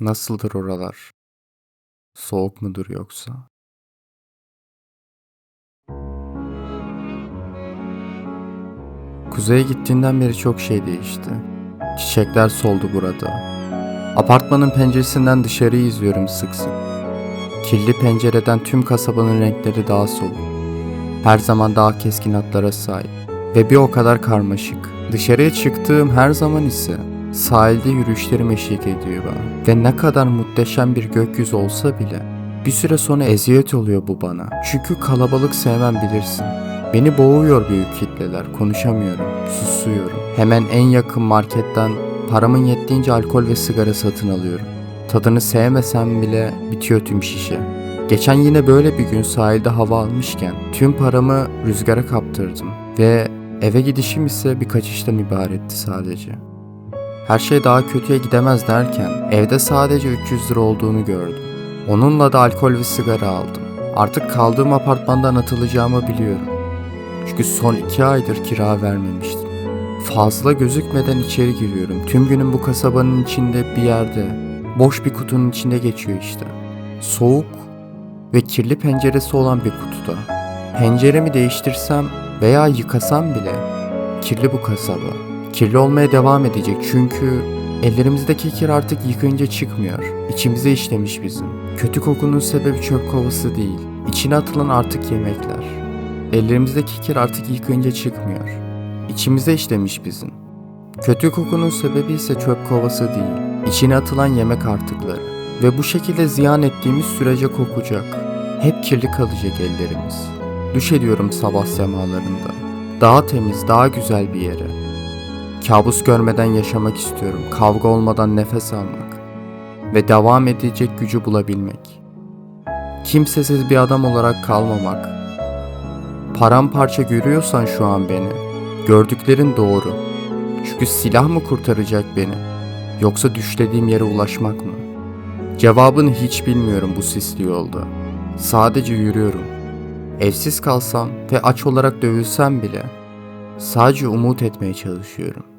Nasıldır oralar? Soğuk mudur yoksa? Kuzeye gittiğinden beri çok şey değişti. Çiçekler soldu burada. Apartmanın penceresinden dışarıyı izliyorum sık sık. Kirli pencereden tüm kasabanın renkleri daha soluk. Her zaman daha keskin hatlara sahip ve bir o kadar karmaşık. Dışarıya çıktığım her zaman ise sahilde yürüyüşlerim eşlik ediyor bana. Ve ne kadar muhteşem bir gökyüzü olsa bile bir süre sonra eziyet oluyor bu bana. Çünkü kalabalık sevmem bilirsin. Beni boğuyor büyük kitleler. Konuşamıyorum. Susuyorum. Hemen en yakın marketten paramın yettiğince alkol ve sigara satın alıyorum. Tadını sevmesem bile bitiyor tüm şişe. Geçen yine böyle bir gün sahilde hava almışken tüm paramı rüzgara kaptırdım ve eve gidişim ise bir kaçıştan ibaretti sadece. Her şey daha kötüye gidemez derken evde sadece 300 lira olduğunu gördüm. Onunla da alkol ve sigara aldım. Artık kaldığım apartmandan atılacağımı biliyorum. Çünkü son iki aydır kira vermemiştim. Fazla gözükmeden içeri giriyorum. Tüm günüm bu kasabanın içinde bir yerde, boş bir kutunun içinde geçiyor işte. Soğuk ve kirli penceresi olan bir kutuda. Penceremi değiştirsem veya yıkasam bile kirli bu kasaba. Kirli olmaya devam edecek çünkü ellerimizdeki kir artık yıkayınca çıkmıyor. İçimize işlemiş bizim. Kötü kokunun sebebi çöp kovası değil. İçine atılan artık yemekler. Ellerimizdeki kir artık yıkayınca çıkmıyor. İçimize işlemiş bizim. Kötü kokunun sebebi ise çöp kovası değil. İçine atılan yemek artıkları. Ve bu şekilde ziyan ettiğimiz sürece kokacak. Hep kirli kalacak ellerimiz. Düş ediyorum sabah semalarında. Daha temiz, daha güzel bir yere. Kabus görmeden yaşamak istiyorum. Kavga olmadan nefes almak. Ve devam edecek gücü bulabilmek. Kimsesiz bir adam olarak kalmamak. Paramparça görüyorsan şu an beni. Gördüklerin doğru. Çünkü silah mı kurtaracak beni? Yoksa düşlediğim yere ulaşmak mı? Cevabını hiç bilmiyorum bu sisli yolda. Sadece yürüyorum. Evsiz kalsam ve aç olarak dövülsem bile sadece umut etmeye çalışıyorum.